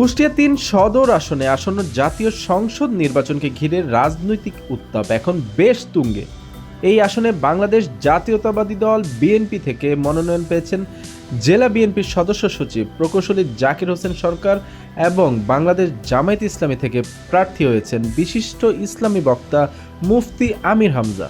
কুষ্টিয়া তিন সদর আসনে আসন্ন জাতীয় সংসদ নির্বাচনকে ঘিরে রাজনৈতিক উত্তাপ এখন বেশ তুঙ্গে। এই আসনে বাংলাদেশ জাতীয়তাবাদী দল বিএনপি থেকে মনোনয়ন পেয়েছেন জেলা বিএনপির সদস্য সচিব প্রকৌশলী জাকির হোসেন সরকার এবং বাংলাদেশ জামায়াত ইসলামী থেকে প্রার্থী হয়েছেন বিশিষ্ট ইসলামী বক্তা মুফতি আমির হামজা।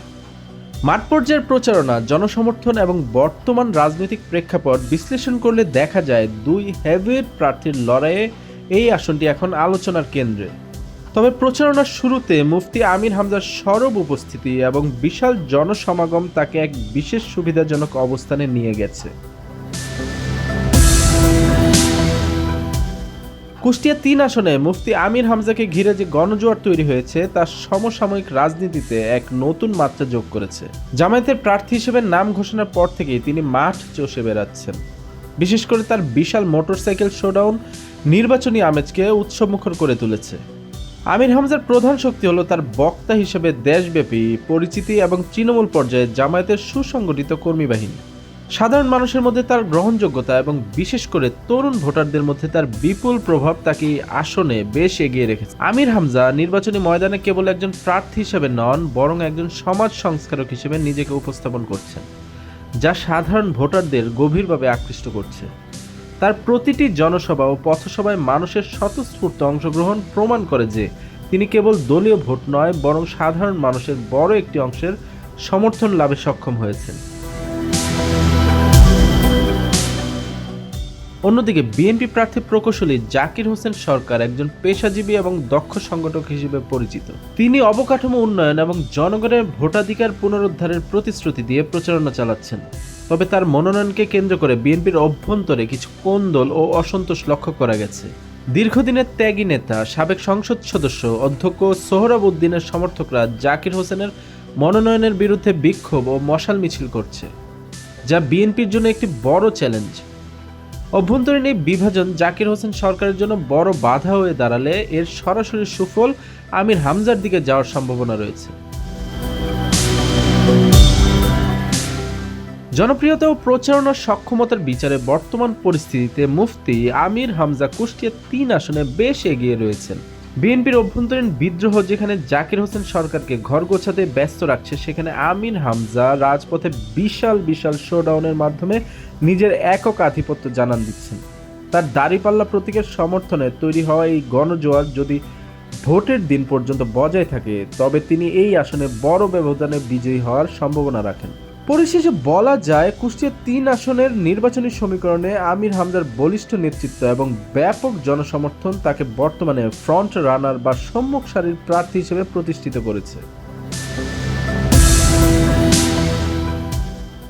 মাঠ পর্যায়ের প্রচারণা, জনসমর্থন এবং বর্তমান রাজনৈতিক প্রেক্ষাপট বিশ্লেষণ করলে দেখা যায় দুই হেভিওয়েট প্রার্থীর লড়াইয়ে এই আসনটি এখন আলোচনার কেন্দ্রে। তবে প্রচারণার শুরুতে মুফতি আমির হামজার সরব উপস্থিতি এবং বিশাল জনসমাগম তাকে এক বিশেষ সুবিধাজনক অবস্থানে নিয়ে গেছে। কুষ্টিয়া তিন আসনে মুফতি আমির হামজাকে ঘিরে যে গণজোয়ার তৈরি হয়েছে তা সমসাময়িক রাজনীতিতে এক নতুন মাত্রা যোগ করেছে। জামায়াতের প্রার্থী হিসেবে নাম ঘোষণার পর থেকেই তিনি মাঠ চষে বেড়াচ্ছেন। বিশেষ করে তার বিশাল মোটরসাইকেল শোডাউন নির্বাচনী আমেজকে উৎসবমুখর করে তুলেছে। আমির হামজার প্রধান শক্তি হলো তার বক্তা হিসেবে দেশব্যাপী পরিচিতি এবং তৃণমূল পর্যায়ে জামায়াতের সুসংগঠিত কর্মী বাহিনী। সাধারণ মানুষের মধ্যে তার গ্রহণযোগ্যতা এবং বিশেষ করে তরুণ ভোটারদের মধ্যে তার বিপুল প্রভাব তাকে আসনে বেশ এগিয়ে রেখেছে। আমির হামজা নির্বাচনী ময়দানে কেবল একজন প্রার্থী হিসেবে নন, বরং একজন সমাজ সংস্কারক হিসেবে নিজেকে উপস্থাপন করছেন। যা সাধারণ ভোটারদের গভীরভাবে আকৃষ্ট করছে। তার প্রতিটি জনসভা ও পথসভায় মানুষের স্বতঃস্ফূর্ত অংশগ্রহণ প্রমাণ করে যে তিনি কেবল দলীয় ভোট নয়, বরং সাধারণ মানুষের বড় একটি অংশের সমর্থন লাভে সক্ষম হয়েছেন। অন্যদিকে, বিএনপি প্রার্থী প্রকৌশলী জাকির হোসেন সরকার একজন পেশাজীবী এবং দক্ষ সংগঠক হিসেবে পরিচিত। তিনি অবকাঠামো উন্নয়ন এবং জনগণের ভোটাধিকার পুনরুদ্ধারের প্রতিশ্রুতি দিয়ে প্রচারণা চালাচ্ছেন। তবে তার মনোনয়নকে কেন্দ্র করে বিএনপির অভ্যন্তরে কিছু কোন্দল ও অসন্তোষ লক্ষ্য করা গেছে। দীর্ঘদিনের ত্যাগী নেতা, সাবেক সংসদ সদস্য অধ্যক্ষ সোহরাব উদ্দিনের সমর্থকরা জাকির হোসেনের মনোনয়নের বিরুদ্ধে বিক্ষোভ ও মশাল মিছিল করছে, যা বিএনপির জন্য একটি বড় চ্যালেঞ্জ। অভ্যন্তরীণ এই বিভাজন জাকির হোসেন সরকারের জন্য বড় বাধা হয়ে দাঁড়ালে এর সরাসরি সুফল আমির হামজার দিকে যাওয়ার সম্ভাবনা রয়েছে। জনপ্রিয়তা ও প্রচারণার সক্ষমতার বিচারে বর্তমান পরিস্থিতিতে মুফতি আমির হামজা কুষ্টিয়া তিন আসনে বেশ এগিয়ে রয়েছেন। বিএনপির অভ্যন্তরীণ বিদ্রোহ যেখানে জাকির হোসেন সরকারকে ঘর গোছাতে ব্যস্ত রাখছে, সেখানে আমিন হামজা রাজপথে বিশাল বিশাল শোডাউনের মাধ্যমে নিজের একক আধিপত্য জানান দিচ্ছেন। তার দাড়িপাল্লা প্রতীকের সমর্থনে তৈরি হওয়া এই গণজোয়ার যদি ভোটের দিন পর্যন্ত বজায় থাকে, তবে তিনি এই আসনে বড় ব্যবধানে বিজয়ী হওয়ার সম্ভাবনা রাখেন। পরিশেষে বলা যায় কুষ্টিয়া তিন আসনের নির্বাচনী সমীকরণে আমির হামদার বলিষ্ঠ নেতৃত্ব এবং ব্যাপক জনসমর্থন তাকে বর্তমানে ফ্রন্ট রানার বা সম্মুখ সারির প্রার্থী হিসেবে প্রতিষ্ঠিত করেছে।